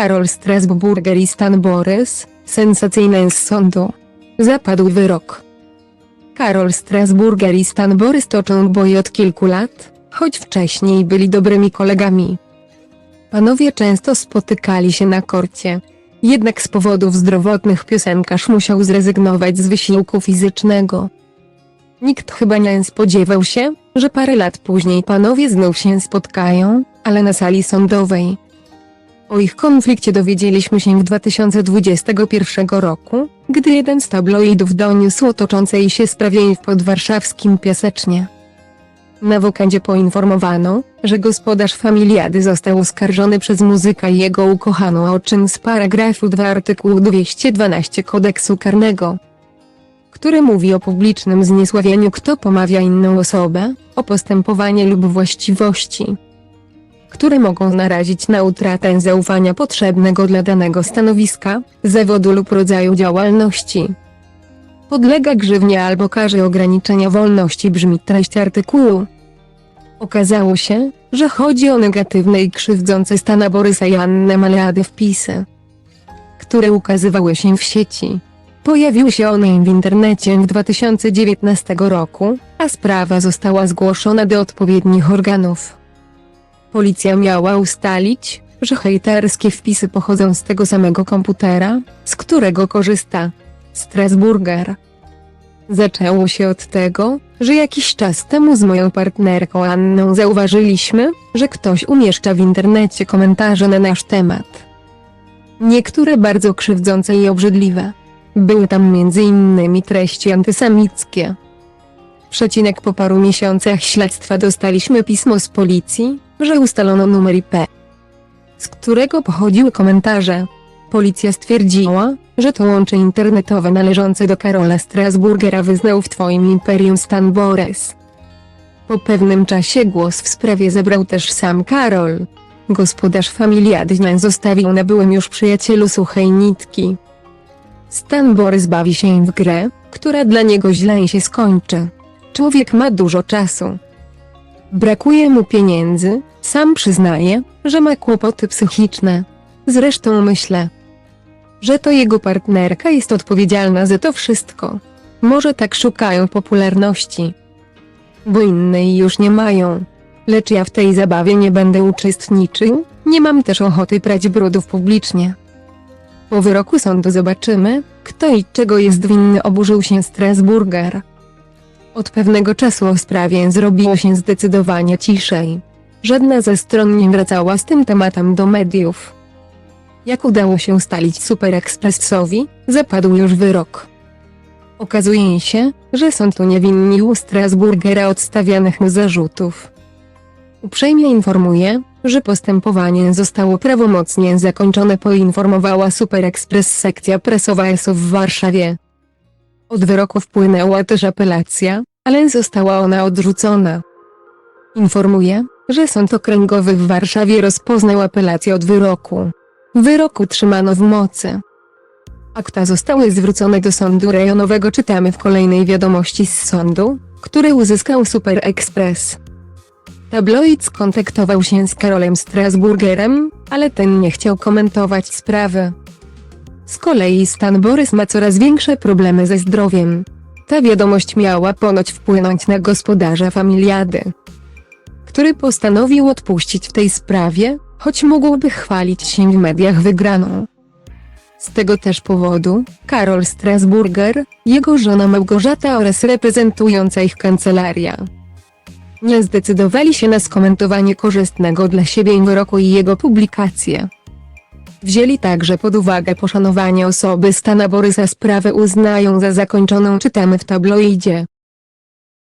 Karol Strasburger i Stan Borys, sensacyjne z sądu. Zapadł wyrok. Karol Strasburger i Stan Borys toczą boje od kilku lat, choć wcześniej byli dobrymi kolegami. Panowie często spotykali się na korcie. Jednak z powodów zdrowotnych piosenkarz musiał zrezygnować z wysiłku fizycznego. Nikt chyba nie spodziewał się, że parę lat później panowie znów się spotkają, ale na sali sądowej. O ich konflikcie dowiedzieliśmy się w 2021 roku, gdy jeden z tabloidów doniósł o toczącej się sprawie w podwarszawskim Piasecznie. Na wokandzie poinformowano, że gospodarz familiady został oskarżony przez muzyka i jego ukochaną o czyn z paragrafu 2 artykułu 212 kodeksu karnego, który mówi o publicznym zniesławieniu kto pomawia inną osobę, o postępowanie lub właściwości, które mogą narazić na utratę zaufania potrzebnego dla danego stanowiska, zawodu lub rodzaju działalności. Podlega grzywnie albo karze ograniczenia wolności brzmi treść artykułu. Okazało się, że chodzi o negatywne i krzywdzące Stana Borysa i Maleady wpisy, które ukazywały się w sieci. Pojawiły się one w internecie w 2019 roku, a sprawa została zgłoszona do odpowiednich organów. Policja miała ustalić, że hejterskie wpisy pochodzą z tego samego komputera, z którego korzysta Strasburger. Zaczęło się od tego, że jakiś czas temu z moją partnerką Anną zauważyliśmy, że ktoś umieszcza w internecie komentarze na nasz temat. Niektóre bardzo krzywdzące i obrzydliwe. Były tam m.in. treści antysemickie. Przecinek po paru miesiącach śledztwa dostaliśmy pismo z policji, że ustalono numer IP, z którego pochodziły komentarze. Policja stwierdziła, że to łącze internetowe należące do Karola Strasburgera wyznał w twoim imperium Stan Bores. Po pewnym czasie głos w sprawie zebrał też sam Karol. Gospodarz familiady zostawił na byłym już przyjacielu suchej nitki. Stan Borys bawi się w grę, która dla niego źle się skończy. Człowiek ma dużo czasu. Brakuje mu pieniędzy, sam przyznaje, że ma kłopoty psychiczne. Zresztą myślę, że to jego partnerka jest odpowiedzialna za to wszystko. Może tak szukają popularności, bo innej już nie mają. Lecz ja w tej zabawie nie będę uczestniczył, nie mam też ochoty prać brudów publicznie. Po wyroku sądu zobaczymy, kto i czego jest winny oburzył się Strasburger. Od pewnego czasu o sprawie zrobiło się zdecydowanie ciszej. Żadna ze stron nie wracała z tym tematem do mediów. Jak udało się ustalić Super Expressowi, zapadł już wyrok. Okazuje się, że sąd uniewinnił Strasburgera od stawianych mu zarzutów. Uprzejmie informuję, że postępowanie zostało prawomocnie zakończone poinformowała Super Express sekcja prasowa ESO w Warszawie. Od wyroku wpłynęła też apelacja, ale została ona odrzucona. Informuję, że Sąd Okręgowy w Warszawie rozpoznał apelację od wyroku. Wyrok utrzymano w mocy. Akta zostały zwrócone do sądu rejonowego czytamy w kolejnej wiadomości z sądu, który uzyskał Super Express. Tabloid skontaktował się z Karolem Strasburgerem, ale ten nie chciał komentować sprawy. Z kolei Stan Borys ma coraz większe problemy ze zdrowiem. Ta wiadomość miała ponoć wpłynąć na gospodarza familiady, który postanowił odpuścić w tej sprawie, choć mógłby chwalić się w mediach wygraną. Z tego też powodu, Karol Strasburger, jego żona Małgorzata oraz reprezentująca ich kancelaria nie zdecydowali się na skomentowanie korzystnego dla siebie wyroku i jego publikację. Wzięli także pod uwagę poszanowanie osoby Stana Borysa sprawę uznają za zakończoną czytamy w tabloidzie.